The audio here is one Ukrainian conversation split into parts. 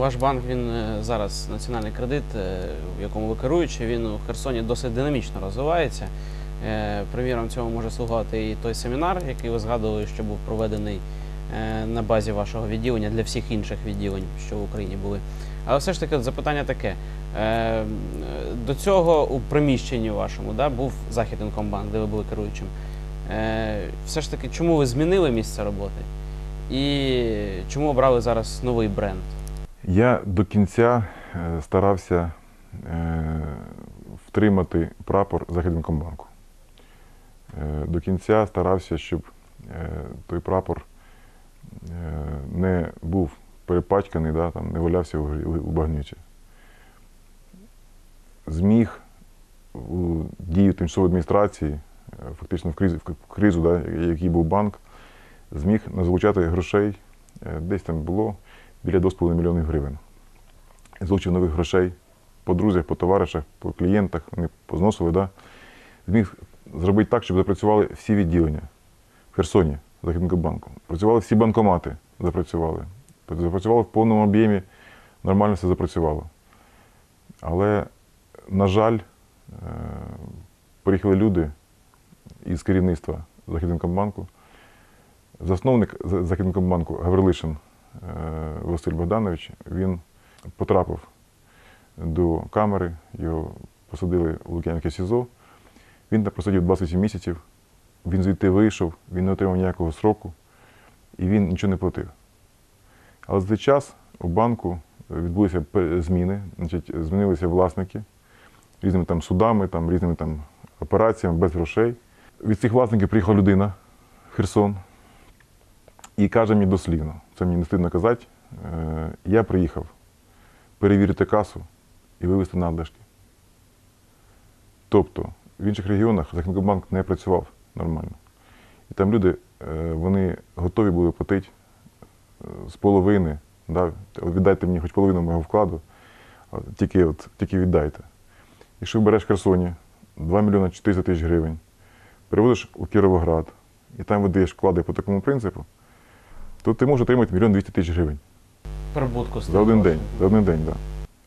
ваш банк він е, зараз національний кредит, е, в якому ви керуючи, він у Херсоні досить динамічно розвивається. Е, Приміром цього може слугувати і той семінар, який ви згадували, що був проведений на базі вашого відділення для всіх інших відділень, що в Україні були. Але все ж таки запитання таке. До цього у приміщенні вашому да, був Західинкомбанк, де ви були керуючим. Все ж таки, чому ви змінили місце роботи? І чому обрали зараз новий бренд? Я до кінця е, старався е, втримати прапор Західинкомбанку. Е, До кінця старався, щоб той прапор не був перепачканий, да, там, не валявся у, багнюці. Зміг у дію тимчасової адміністрації, фактично в кризу, в кризу да, який був банк, зміг залучати грошей, десь там було біля 2,5 мільйонів гривень. Залучив нових грошей по друзях, по товаришах, по клієнтах, вони позносили, да? зміг зробити так, щоб запрацювали всі відділення в Херсоні, Західного банку. Працювали всі банкомати, запрацювали. Тобто запрацювало в повному об'ємі, нормально все запрацювало. Але, на жаль, е, приїхали люди із керівництва Західного Засновник З- Західного Гаврилишин Василь Богданович, він потрапив до камери, його посадили у Лук'янське СІЗО. Він там просидів 28 місяців, він звідти вийшов, він не отримав ніякого сроку і він нічого не платив. Але за цей час у банку відбулися зміни, значить, змінилися власники різними там судами, там, різними там операціями без грошей. Від цих власників приїхала людина Херсон і каже мені дослівно, це мені не стидно казати, е, я приїхав перевірити касу і вивезти надлишки. Тобто в інших регіонах Західнокомбанк не працював нормально. І там люди, е, вони готові були платити е, з половини, да, віддайте мені хоч половину мого вкладу, тільки, от, тільки віддайте. Якщо береш в Херсоні 2 мільйони 400 тисяч гривень, переводиш у Кіровоград і там видаєш вклади по такому принципу, то ти можеш отримати мільйон 200 тисяч гривень Прибутку за один день. За один день, да.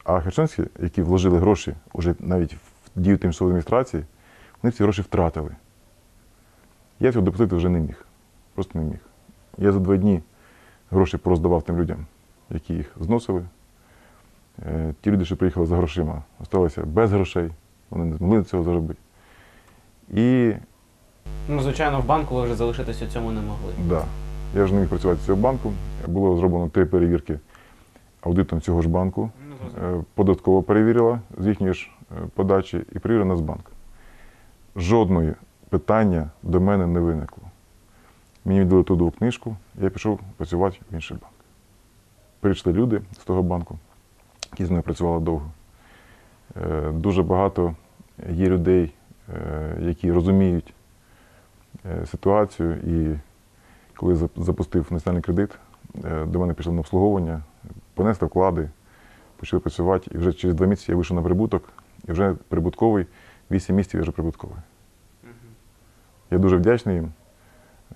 А херсонські, які вложили гроші вже навіть в дію тимчасової адміністрації, вони ці гроші втратили. Я цього допустити вже не міг. Просто не міг. Я за два дні гроші пороздавав тим людям, які їх зносили. Е, Ті люди, що приїхали за грошима, залишилися без грошей, вони не змогли цього заробити. І Ну, звичайно, в банку ви вже залишитись у цьому не могли. Да. Я вже не міг працювати в цього банку. Було зроблено три перевірки аудитом цього ж банку. Е, Податково перевірила з їхньої ж е, подачі і перевірила Нацбанк. Жодної питання до мене не виникло. Мені віддали трудову книжку, я пішов працювати в інший банк. Прийшли люди з того банку, які з мною працювали довго. Е, Дуже багато є людей, які розуміють ситуацію. І коли зап- запустив національний кредит, е, до мене пішли на обслуговування, понесли вклади, почали працювати. І вже через два місяці я вийшов на прибуток, і вже прибутковий, 8 місяців я вже прибутковий. Я дуже вдячний їм,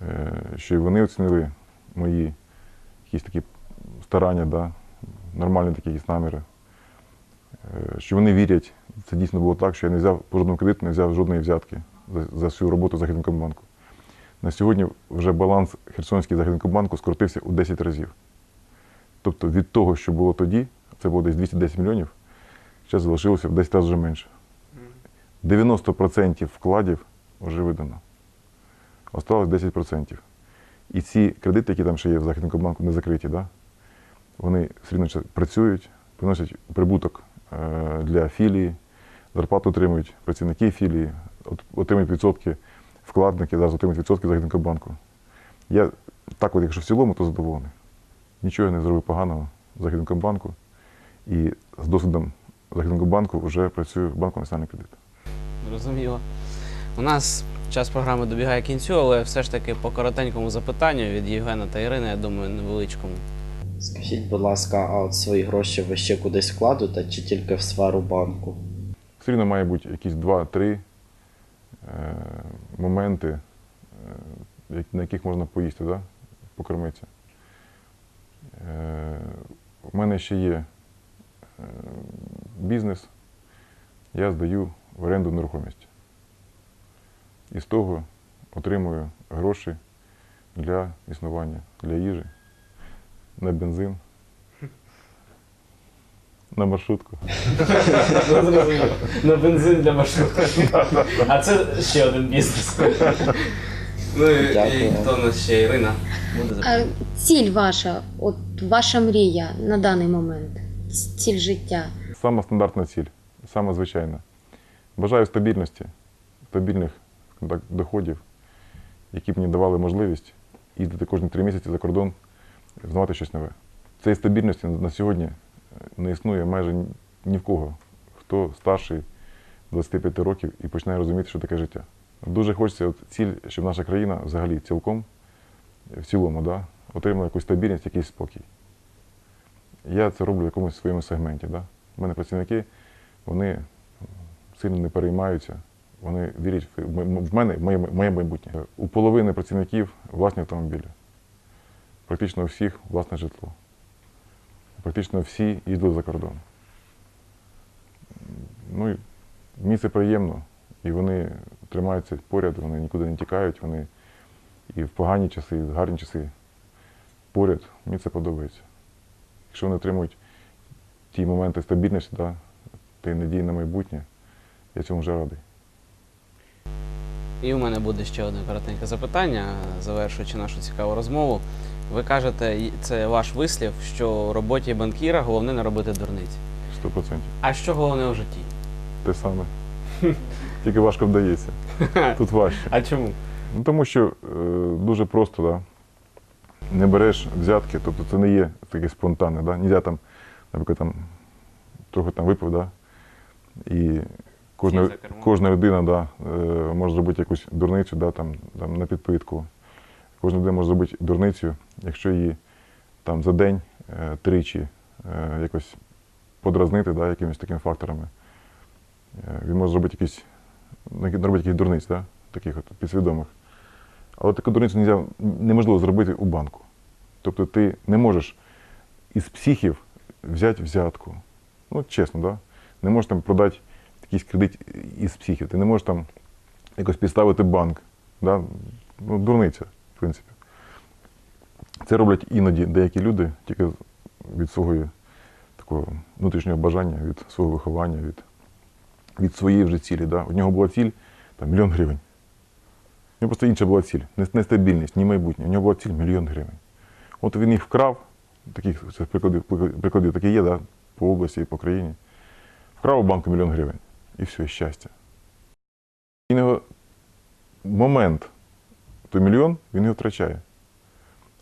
е, що і вони оцінили мої якісь такі старання, да, нормальні такі якісь наміри. Е, Що вони вірять, це дійсно було так, що я не взяв по жодному кредиту, не взяв жодної взятки за, за всю роботу Західного банку. На сьогодні вже баланс Херсонського Західного банку скоротився у 10 разів. Тобто від того, що було тоді, це було десь 210 мільйонів, зараз залишилося в 10 разів вже менше. 90% вкладів вже видано. Осталось 10%. І ці кредити, які там ще є в Західному банку, не закриті, да? вони все рівно працюють, приносять прибуток е, для філії, зарплату отримують працівники філії, отримують відсотки вкладники, зараз отримують відсотки Західного банку. Я так, от, якщо в цілому, то задоволений. Нічого я не зробив поганого в Західному банку. І з досвідом Західного банку вже працюю в банку національний кредит. Зрозуміло. У нас час програми добігає кінцю, але все ж таки по коротенькому запитанню від Євгена та Ірини, я думаю, невеличкому. Скажіть, будь ласка, а от свої гроші ви ще кудись вкладете чи тільки в сферу банку? Все рівно має бути якісь два-три е, моменти, е, на яких можна поїсти, да? покормитися. Е, У мене ще є е, бізнес, я здаю в оренду нерухомість. І з того отримую гроші для існування, для їжі, на бензин, на маршрутку. На бензин для маршрутки. А це ще один бізнес. Ну і, і хто у нас ще Ірина? Буде А ціль ваша, от ваша мрія на даний момент, ціль життя. Сама стандартна ціль, сама звичайна. Бажаю стабільності, стабільних так, доходів, які б мені давали можливість їздити кожні три місяці за кордон, знавати щось нове. Цієї стабільності на сьогодні не існує майже ні- в кого, хто старший 25 років і починає розуміти, що таке життя. Дуже хочеться от ціль, щоб наша країна взагалі цілком, в цілому, да, отримала якусь стабільність, якийсь спокій. Я це роблю в якомусь своєму сегменті. Да? У мене працівники, вони сильно не переймаються, вони вірять в мене, в моє, моє майбутнє. У половини працівників власні автомобілі. Практично у всіх власне житло. Практично всі їздили за кордон. Ну, і мені це приємно, і вони тримаються поряд, вони нікуди не тікають, вони і в погані часи, і в гарні часи поряд. Мені це подобається. Якщо вони отримують ті моменти стабільності, да, й надії на майбутнє, я цьому вже радий. І у мене буде ще одне коротеньке запитання, завершуючи нашу цікаву розмову. Ви кажете, це ваш вислів, що у роботі банкіра головне не робити дурниць. Сто процентів. А що головне у житті? Те саме. Тільки важко вдається. Тут важче. А чому? Ну, тому що е, дуже просто, да. не береш взятки, тобто це не є таке спонтанне. Да? Нельзя там, наприклад, там, трохи там випив, да? і кожна, кожна людина да, е, може зробити якусь дурницю да, там, там, на підпитку. Кожна людина може зробити дурницю, якщо її там, за день е, тричі е, якось подразнити да, якимись такими факторами. Е, він може зробити якісь, наробити якісь дурниць, да, таких от підсвідомих. Але таку дурницю неможливо зробити у банку. Тобто ти не можеш із психів взяти взятку. Ну, чесно, да? не можеш там продати якийсь кредит із психів. Ти не можеш там якось підставити банк. Да? Ну, дурниця, принципі. Це роблять іноді деякі люди тільки від свого такого внутрішнього бажання, від свого виховання, від, від своєї вже цілі. Да? У нього була ціль там, мільйон гривень. У нього просто інша була ціль. Не, не стабільність, ні майбутнє. У нього була ціль мільйон гривень. От він їх вкрав, таких прикладів, прикладів такі є, да, по області і по країні. Вкрав у банку мільйон гривень. І все, і щастя. Він його момент, той мільйон, він його втрачає.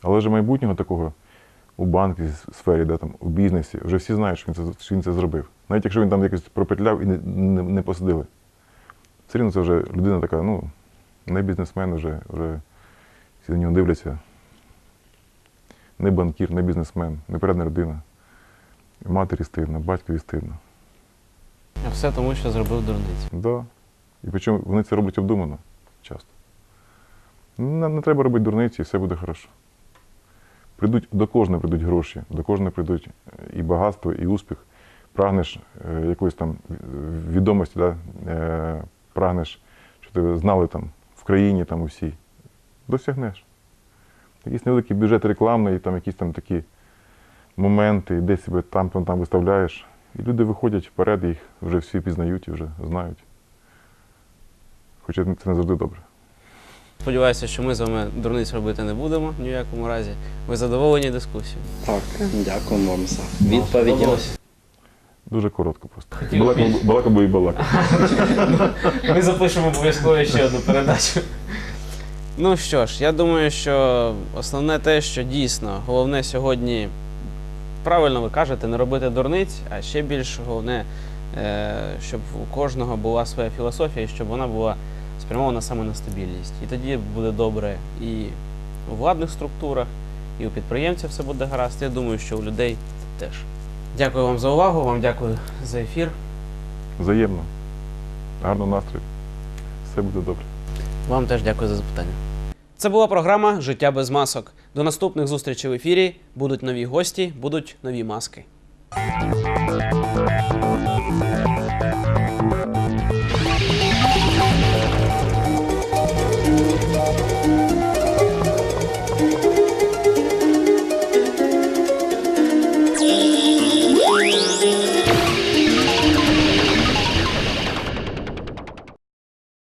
Але ж майбутнього такого у банківській сфері, да, там, у бізнесі, вже всі знають, що він це, що він це зробив. Навіть якщо він там якось пропетляв і не, не, не посадили. Все рівно це вже людина така, ну, не бізнесмен, вже, вже всі на нього дивляться. Не банкір, не бізнесмен, не передна людина. Матері стидно, батькові стидно. А все тому, що зробив дурницю. Да. І причому вони це роблять обдумано часто. Не, не треба робити дурниці, і все буде хорошо. Прийдуть, до кожного прийдуть гроші, до кожного прийдуть е, і багатство, і успіх. Прагнеш е, якоїсь там відомості, да? е, прагнеш, що тебе знали там в країні там усій. Досягнеш. Якийсь невеликий бюджет рекламний, там якісь там такі моменти, десь себе там, там, там виставляєш. І люди виходять вперед, їх вже всі пізнають і вже знають. Хоча це не завжди добре. Сподіваюся, що ми з вами дурниць робити не будемо ні в якому разі. Ви задоволені дискусією? Так, дякуємо вам за відповіді. Дуже коротко просто. Балака, бо і балака. Ми запишемо обов'язково ще одну передачу. Ну що ж, я думаю, що основне те, що дійсно головне сьогодні, правильно ви кажете, не робити дурниць, а ще більш головне, е, щоб у кожного була своя філософія, і щоб вона була спрямована саме на стабільність. І тоді буде добре і у владних структурах, і у підприємців все буде гаразд. Я думаю, що у людей теж. Дякую вам за увагу, вам дякую за ефір. Взаємно. Гарного настрою. Все буде добре. Вам теж дякую за запитання. Це була програма Життя без масок. До наступних зустрічей в ефірі. Будуть нові гості, будуть нові маски.